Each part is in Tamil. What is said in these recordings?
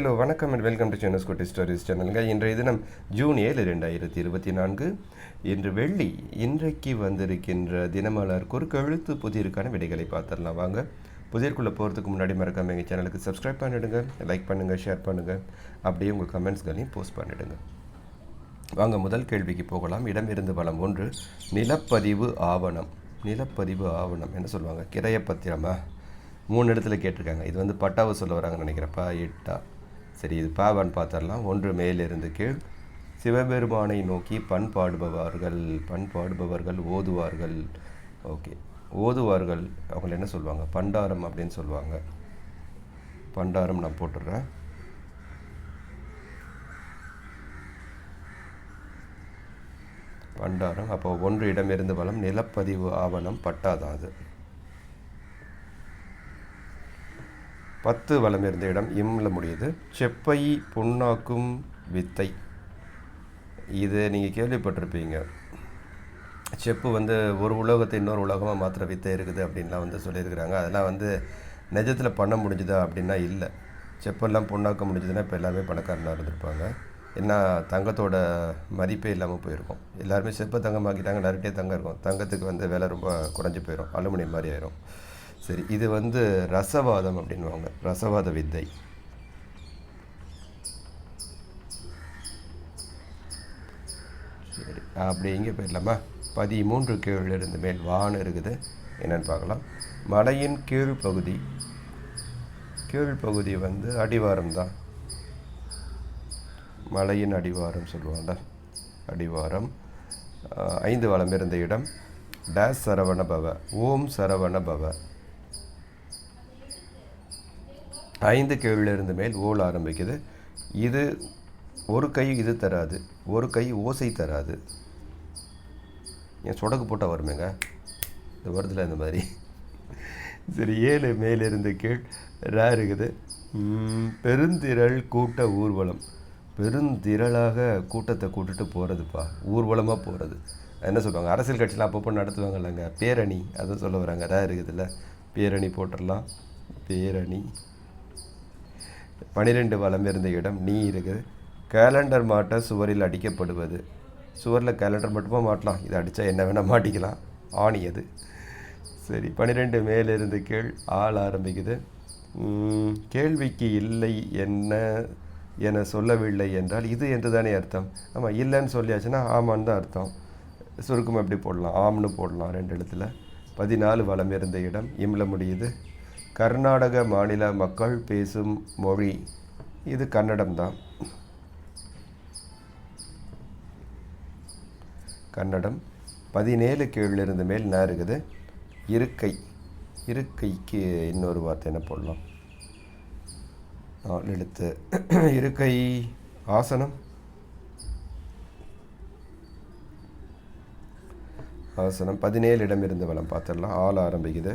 ஹலோ வணக்கம் அண்ட் வெல்கம் டு சேனஸ் குட்டி ஸ்டோரிஸ் சேனலுங்க இன்றைய தினம் ஜூன் ஏழு ரெண்டாயிரத்தி இருபத்தி நான்கு இன்று வெள்ளி. இன்றைக்கு வந்திருக்கின்ற தினமலர் குறுக்கெழுத்து புதிருக்கான விடைகளை பார்த்துடலாம். வாங்க புதிர்க்குள்ளே போகிறதுக்கு முன்னாடி மறக்காம எங்கள் சேனலுக்கு சப்ஸ்கிரைப் பண்ணிவிடுங்க லைக் பண்ணுங்கள் ஷேர் பண்ணுங்கள் அப்படியே உங்கள் கமெண்ட்ஸ்களையும் போஸ்ட் பண்ணிவிடுங்க வாங்க முதல் கேள்விக்கு போகலாம். இடமிருந்து வளம் ஒன்று நிலப்பதிவு ஆவணம். நிலப்பதிவு ஆவணம் என்ன சொல்லுவாங்க? கிரையப்பத்திரமா? மூணு இடத்துல கேட்டிருக்காங்க. இது வந்து பட்டாவை சொல்ல வராங்கன்னு நினைக்கிறப்பா எட்டா? சரி இது பாவான்னு பார்த்துடலாம். ஒன்று மேலிருந்து கீழ். சிவபெருமானை நோக்கி பண் பாடுபவர்கள் பண் பாடுபவர்கள் ஓதுவார்கள். ஓகே. ஓதுவார்கள் அவங்கள என்ன சொல்லுவாங்க? பண்டாரம் அப்படின்னு சொல்லுவாங்க. பண்டாரம் நான் போட்டுடுறேன். பண்டாரம் அப்போ ஒன்று இடமிருந்து வளம் நிலப்பதிவு ஆவணம் பட்டாதான் அது. பத்து வளம் இருந்த இடம் இம்ல முடியுது. செப்பை புண்ணாக்கும் வித்தை. இது நீங்கள் கேள்விப்பட்டிருப்பீங்க. செப்பு வந்து ஒரு உலோகத்தை இன்னொரு உலோகமாக மாத்திர வித்தை இருக்குது அப்படின்லாம் வந்து சொல்லியிருக்கிறாங்க. அதெல்லாம் வந்து நிஜத்தில் பண்ண முடிஞ்சுதா அப்படின்னா இல்லை. செப்பெல்லாம் பொண்ணாக்க முடிஞ்சதுன்னா இப்போ எல்லாமே பணக்காரனாக இருந்திருப்பாங்க. ஏன்னா தங்கத்தோட மதிப்பே இல்லாமல் போயிருக்கும். எல்லாருமே செப்பை தங்கமாக்கிட்டாங்க நிறைய தங்கம் இருக்கும். தங்கத்துக்கு வந்து விலை ரொம்ப குறைஞ்சி போயிடும் அலுமினியம் மாதிரி ஆயிரும். சரி இது வந்து ரசவாதம் அப்படின்வாங்க ரசவாத வித்தை. சரி அப்படி இங்கே போயிடலாமா? பதிமூன்று கீழ் இருந்து மேல் வான் இருக்குது. என்னென்னு பார்க்கலாம். மலையின் கீழ் பகுதி. கீழ் பகுதி வந்து அடிவாரம் தான். மலையின் அடிவாரம் சொல்லுவாங்க. அடிவாரம். ஐந்து வளம் இருந்த இடம். டேஸ் சரவண பவ ஓம் சரவண பவ ஐந்து கீழில் மேல் ஓல் ஆரம்பிக்குது. இது ஒரு கை இது தராது ஒரு கை ஓசை தராது. என் சொடக்கு போட்டால் வருமேங்க? இந்த வருதில் இந்த மாதிரி. சரி ஏழு மேலிருந்து கீழ் ரா இருக்குது. பெருந்திரள் கூட்ட ஊர்வலம். பெருந்திரளாக கூட்டத்தை கூட்டிட்டு போகிறதுப்பா ஊர்வலமாக போகிறது என்ன சொல்லுவாங்க? அரசியல் கட்சியெலாம் அப்பப்போ நடத்துவாங்கல்லங்க. பேரணி அதை சொல்ல வராங்க. ரா இருக்குதுல்ல. பேரணி போட்டுடலாம் பேரணி. பனிரெண்டு வலம் இருந்த இடம் நீ இருக்குது கேலண்டர் மாட்ட சுவரில் அடிக்கப்படுவது. சுவரில் கேலண்டர் மட்டுமா மாட்டலாம். இதை அடித்தா என்ன வேணால் மாட்டிக்கலாம். ஆணி அது. சரி பன்னிரெண்டு மேலிருந்து கீழ் ஆள் ஆரம்பிக்குது. கேள்விக்கு இல்லை என்ன என சொல்லவில்லை என்றால் இது என்று தானே அர்த்தம். ஆமாம் இல்லைன்னு சொல்லியாச்சுன்னா ஆமான்னு தான் அர்த்தம். சுருக்கம் எப்படி போடலாம்? ஆம்னு போடலாம் ரெண்டு இடத்துல பதினாலு வளம் இருந்த இடம் இம்ல முடியுது. கர்நாடக மாநில மக்கள் பேசும் மொழி. இது கன்னடம்தான். கன்னடம் பதினேழு கீழிருந்து மேல் என்ன இருக்குது இருக்கை. இருக்கைக்கு இன்னொரு வார்த்தை என்ன போடலாம்? நாலு எழுத்து இருக்கை ஆசனம். ஆசனம் பதினேழு இடம் இருந்து வளம் பார்த்துடலாம். ஆள் ஆரம்பிக்குது.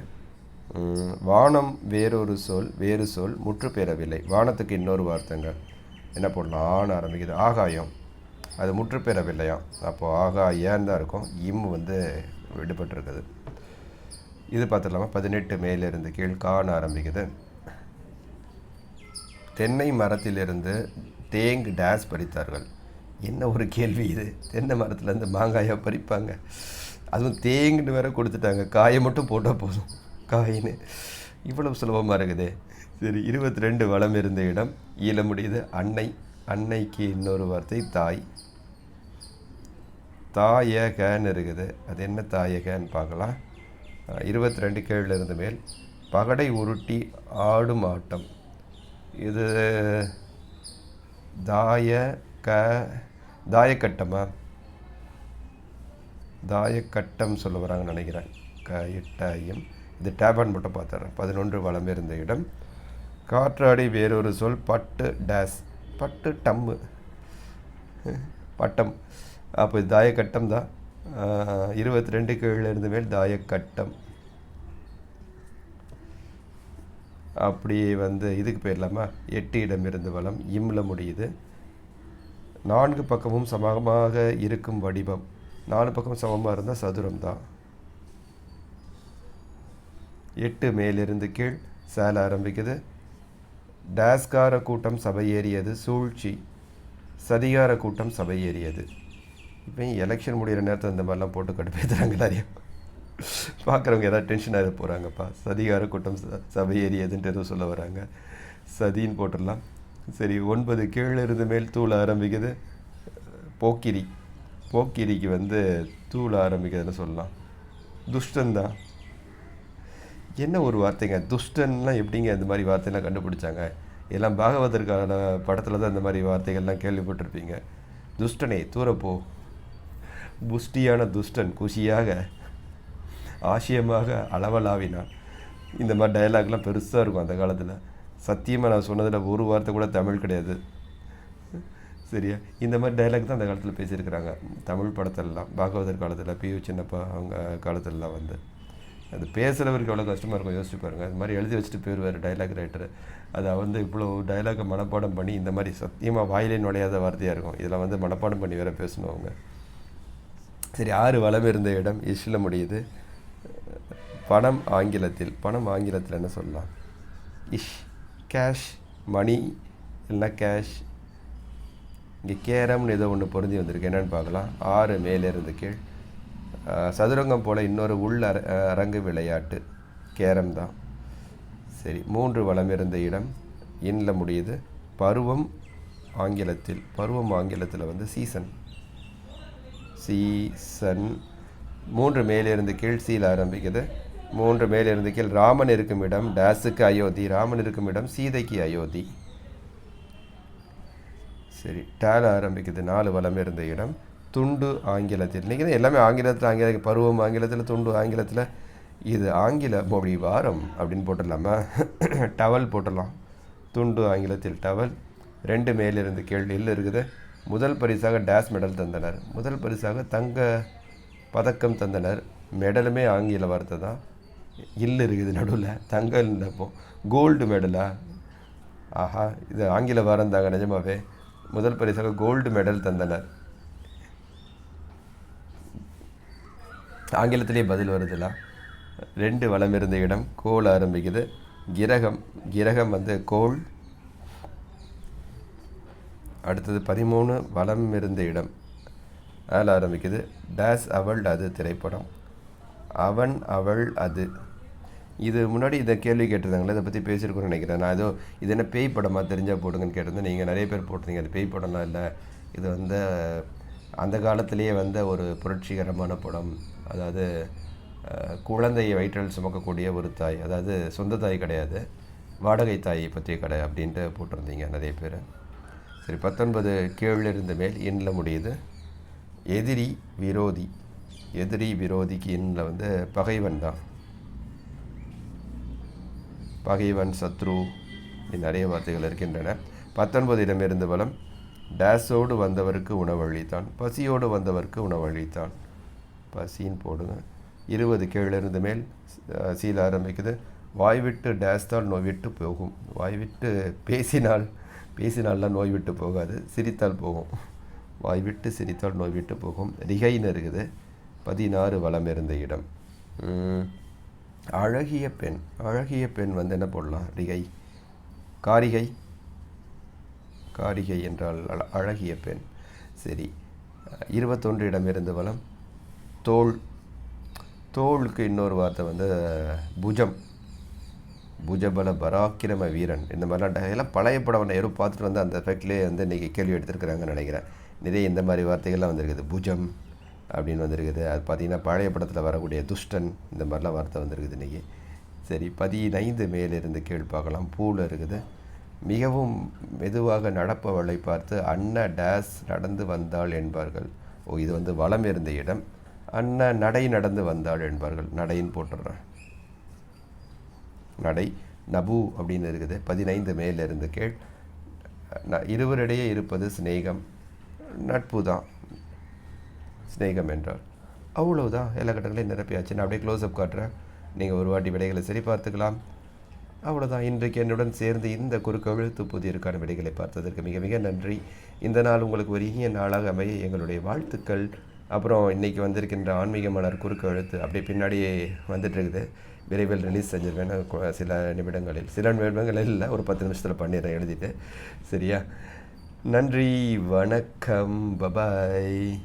வானம் வேறொரு சொல் வேறு சொல் முற்று பெறவில்லை வானத்துக்கு இன்னொரு வார்த்தைங்க. என்ன போடலாம் ஆண் ஆரம்பிக்குது. ஆகாயம். அது முற்று பெறவில்லையா அப்போது ஆகாயான்னு தான் இருக்கும். இம் வந்து விடுபட்டிருக்குது. இது பார்த்துடலாமா? பதினெட்டு மேலிருந்து கீழ் காண ஆரம்பிக்குது. தென்னை மரத்திலிருந்து தேங்கு டேஸ் பறித்தார்கள் என்ன ஒரு கேள்வி இது? தென்னை மரத்துலேருந்து மாங்காயை பறிப்பாங்க. அதுவும் தேங்குன்னு வேற கொடுத்துட்டாங்க. காயை மட்டும் போட்டால் போதும். காயின். இவ்வளவு சுலபமாக இருக்குது. சரி இருபத்தி ரெண்டு வளம் இருந்த இடம் ஈழ முடியுது. அன்னை அன்னைக்கு இன்னொரு வார்த்தை தாய். தாயகன்னு இருக்குது. அது என்ன தாயகன்னு பார்க்கலாம். இருபத்தி ரெண்டு கீழில் இருந்து மேல். பகடை உருட்டி ஆடும் ஆட்டம். இது தாய க தாயக்கட்டமா? தாயக்கட்டம் சொல்ல வராங்கன்னு நினைக்கிறேன். க எட்டாயம் இது டேபான் மட்டும் பார்த்துறேன். பதினொன்று வளம் இருந்த இடம். காற்றாடி வேறொரு சொல் பட்டு டேஸ். பட்டு டம்மு. பட்டம். அப்போ இது தாயக்கட்டம் தான். இருபத்தி ரெண்டு கீழே இருந்த மேல் தாயக்கட்டம். அப்படியே வந்து இதுக்கு போயிடலாமா? எட்டு இடம் இருந்து வளம். இம்ல முடியுது. நான்கு பக்கமும் சமமாக இருக்கும் வடிவம். நாலு பக்கம் சமமாக இருந்தால் சதுரம் தான். எட்டு மேலிருந்து கீழ் சேல ஆரம்பிக்குது. டேஸ்கார கூட்டம் சபையேறியது சூழ்ச்சி சதிகார கூட்டம் சபையேறியது இப்போ எலெக்ஷன் முடிகிற நேரத்தில் இந்த மாதிரிலாம் போட்டு கடுப்பேற்றுறாங்க நிறைய பார்க்குறவங்க ஏதாவது டென்ஷன் ஆகிட போகிறாங்கப்பா சதிகார கூட்டம் ச- சபையேறியதுன்ட்டு எதுவும் சொல்ல வராங்க. சதின்னு போட்டுடலாம். சரி ஒன்பது கீழே இருந்து மேல் தூள ஆரம்பிக்குது. போக்கிரி. போக்கிரிக்கு வந்து தூள ஆரம்பிக்குதுன்னு சொல்லலாம். துஷ்டந்தான் என்ன ஒரு வார்த்தைங்க? துஷ்டன்லாம் எப்படிங்க இந்த மாதிரி வார்த்தையெல்லாம் கண்டுபிடிச்சாங்க? எல்லாம் பாகவதற்கான படத்தில் தான் இந்த மாதிரி வார்த்தைகள்லாம் கேள்விப்பட்டிருப்பீங்க. துஷ்டனே தூரப்போ. புஷ்டியான துஷ்டன் குஷியாக ஆசியமாக அளவலாவினான். இந்த மாதிரி டயலாக்லாம் பெருசாக இருக்கும் அந்த காலத்தில். சத்தியமாக நான் சொன்னதில் ஒரு வார்த்தை கூட தமிழ் கிடையாது. சரியா? இந்த மாதிரி டயலாக் தான் அந்த காலத்தில் பேசியிருக்கிறாங்க. தமிழ் படத்திலலாம் பாகவதர் காலத்தில் பியு சின்னப்பா அவங்க காலத்திலலாம் வந்து. அது பேசுகிறவருக்கு எவ்வளோ கஷ்டமாக இருக்கும் யோசிச்சு பாருங்கள் அது மாதிரி எழுதி வச்சுட்டு போயிடுவார் டைலாக் ரைட்டர் அதை வந்து இவ்வளோ டைலாக்கை மனப்பாடம் பண்ணி இந்த மாதிரி சத்தியமாக வாயிலே நுழையாத வார்த்தையாக இருக்கும். இதில் வந்து மனப்பாடம் பண்ணி வேறு பேசணும் அவங்க. சரி ஆறு வளம் இருந்த இடம் இஷ்ல முடியுது. பணம் ஆங்கிலத்தில் பணம் ஆங்கிலத்தில் என்ன சொல்லலாம்? இஷ் கேஷ் மணி இல்லைனா கேஷ். இங்கே கேரம்னு ஏதோ ஒன்று பொருந்தி வந்திருக்கு. என்னென்னு பார்க்கலாம்? ஆறு மேலே இருந்து கீழ். சதுரங்கம் போல் இன்னொரு உள் அர அரங்கு விளையாட்டு கேரம் தான். சரி மூன்று வளம் இருந்த இடம் இன்ல முடியுது. பருவம் ஆங்கிலத்தில் பருவம் ஆங்கிலத்தில் வந்து சீசன் சீசன் மூன்று மேலிருந்து கீழ் சீல ஆரம்பிக்குது. மூன்று மேலிருந்து கீழ் ராமன் இருக்கும் இடம் டேஸுக்கு அயோத்தி ராமன் இருக்கும் இடம் சீதைக்கு அயோத்தி. சரி டேல ஆரம்பிக்குது. நாலு வளம் இருந்த இடம். துண்டு ஆங்கிலத்தில். இன்றைக்கி தான் எல்லாமே ஆங்கிலத்தில் ஆங்கில பருவம் ஆங்கிலத்தில் துண்டு ஆங்கிலத்தில். இது ஆங்கில மொழி வாரம் அப்படின்னு போட்டுடலாமா? டவல் போட்டுடலாம். துண்டு ஆங்கிலத்தில் டவல். ரெண்டு மேலிருந்து கீழ் இருக்குது. முதல் பரிசாக டேஸ் மெடல் தந்தனர். முதல் பரிசாக தங்க பதக்கம் தந்தனர். மெடலுமே ஆங்கில வார்த்தை தான். இல்லை இருக்குது நடுவில். தங்கல் இல்லைப்போ கோல்டு மெடலா? ஆஹா இது ஆங்கில வாரம் தாங்க நிஜமாவே. முதல் பரிசாக கோல்டு மெடல் தந்தனர். ஆங்கிலத்திலே பதில் வருதுல? ரெண்டு வளம் இருந்த இடம் கோல் ஆரம்பிக்குது. கிரகம் கிரகம் வந்து கோல். அடுத்தது பதிமூணு வளம் இருந்த இடம். ஆல் ஆரம்பிக்குது. டேஸ் அவள் அது திரைப்படம். அவன் அவள் அது. இது முன்னாடி இதை கேள்வி கேட்டிருந்தாங்களே இதை பற்றி பேசியிருக்கோன்னு நினைக்கிறேன். நான் ஏதோ இது என்ன பேய் படமாக தெரிஞ்சால் போடுங்கன்னு கேட்டிருந்தேன். நீங்கள் நிறைய பேர் போட்டிருந்தீங்க. அது பேய் படம்லாம் இல்லை. இது வந்து அந்த காலத்திலேயே வந்த ஒரு புரட்சிகரமான படம். அதாவது குழந்தையை வயிற்றில் சுமக்கக்கூடிய ஒரு தாய் அதாவது சொந்த தாய் கிடையாது வாடகை தாய் பற்றிய கடை அப்படின்ட்டு போட்டிருந்தீங்க நிறைய பேர். சரி பத்தொன்பது கீழ் இருந்து மேல் இன்ல முடியுது. எதிரி விரோதி எதிரி விரோதிக்கு இன்ல வந்து பகைவன் தான். பகைவன் சத்ரு நிறைய வார்த்தைகள் இருக்கின்றன. பத்தொன்பது இடமிருந்து வலம் டேஸோடு வந்தவருக்கு உணவளித்தான் பசியோடு வந்தவருக்கு இப்போ சீன் போடுங்க. இருபது கீழிருந்து மேல் சீல் ஆரம்பிக்குது. வாய் விட்டு டேஸ்தால் நோய் விட்டு போகும். வாய் விட்டு பேசினால் பேசினால்லாம் நோய் விட்டு போகாது சிரித்தால் போகும். வாய் விட்டு சிரித்தால் நோய் விட்டு போகும். ரிகைன்னு இருக்குது பதினாறு வளம் இருந்த இடம். அழகிய பெண் அழகிய பெண் வந்து என்ன போடலாம்? ரிகை. காரிகை. காரிகை என்றால் அழ- அழகிய பெண். சரி. இருபத்தொன்று இடமிருந்து வளம். தோல் தோளுக்கு இன்னொரு வார்த்தை வந்து புஜம். புஜபல பராக்கிரம வீரன். இந்த மாதிரிலாம் எல்லாம் பழைய படம் நேரு பார்த்துட்டு வந்து அந்த எஃபெக்ட்லேயே வந்து இன்றைக்கி கேள்வி எடுத்திருக்கிறாங்கன்னு நினைக்கிறேன். நிறைய இந்த மாதிரி வார்த்தைகள்லாம் வந்திருக்குது. புஜம் அப்படின்னு வந்திருக்குது. அது பார்த்தீங்கன்னா பழைய படத்தில் வரக்கூடிய துஷ்டன் இந்த மாதிரிலாம் வார்த்தை வந்திருக்குது இன்றைக்கி சரி பதினைந்து மேலிருந்து கீழ் பார்க்கலாம். பூவில் இருக்குது. மிகவும் மெதுவாக நடப்பவளை பார்த்து அன்ன டேஸ் நடந்து வந்தாள் என்பார்கள். ஓ இது வந்து வளம் இருந்த இடம். அண்ணா நடை நடந்து வந்தாள் என்பார்கள். நடைன்னு போட்டுடுறேன். நடை நபு அப்படின்னு இருக்குது. பதினைந்து மேல கேள் ந- இருவரிடையே இருப்பது சிநேகம். நட்பு தான். சிநேகம் என்றால் அவ்வளவுதான். எல்லா கட்டங்களையும் நிரப்பியாச்சு. நான் அப்படியே க்ளோஸ்அப் காட்டுறேன். நீங்கள் ஒரு வாட்டி விடைகளை சரி பார்த்துக்கலாம். அவ்வளோதான் இன்றைக்கு என்னுடன் சேர்ந்து இந்த குறுக்கெழுத்து புதியருக்கான விடைகளை பார்த்ததற்கு மிக மிக நன்றி. இந்த நாள் உங்களுக்கு ஒரு இனிய நாளாக அமைய எங்களுடைய வாழ்த்துக்கள். அப்புறம் இன்றைக்கி வந்திருக்கின்ற ஆன்மீக மலர் குறுக்கு எழுத்து அப்படியே பின்னாடியே வந்துட்டுருக்குது. விரைவில் ரிலீஸ் செஞ்சுருவேன். சில நிமிடங்களில். சில நிமிடங்களில் இல்லை ஒரு பத்து நிமிஷத்தில் பண்ணிடுறேன் எழுதிட்டு. சரியா? நன்றி வணக்கம். பபாய்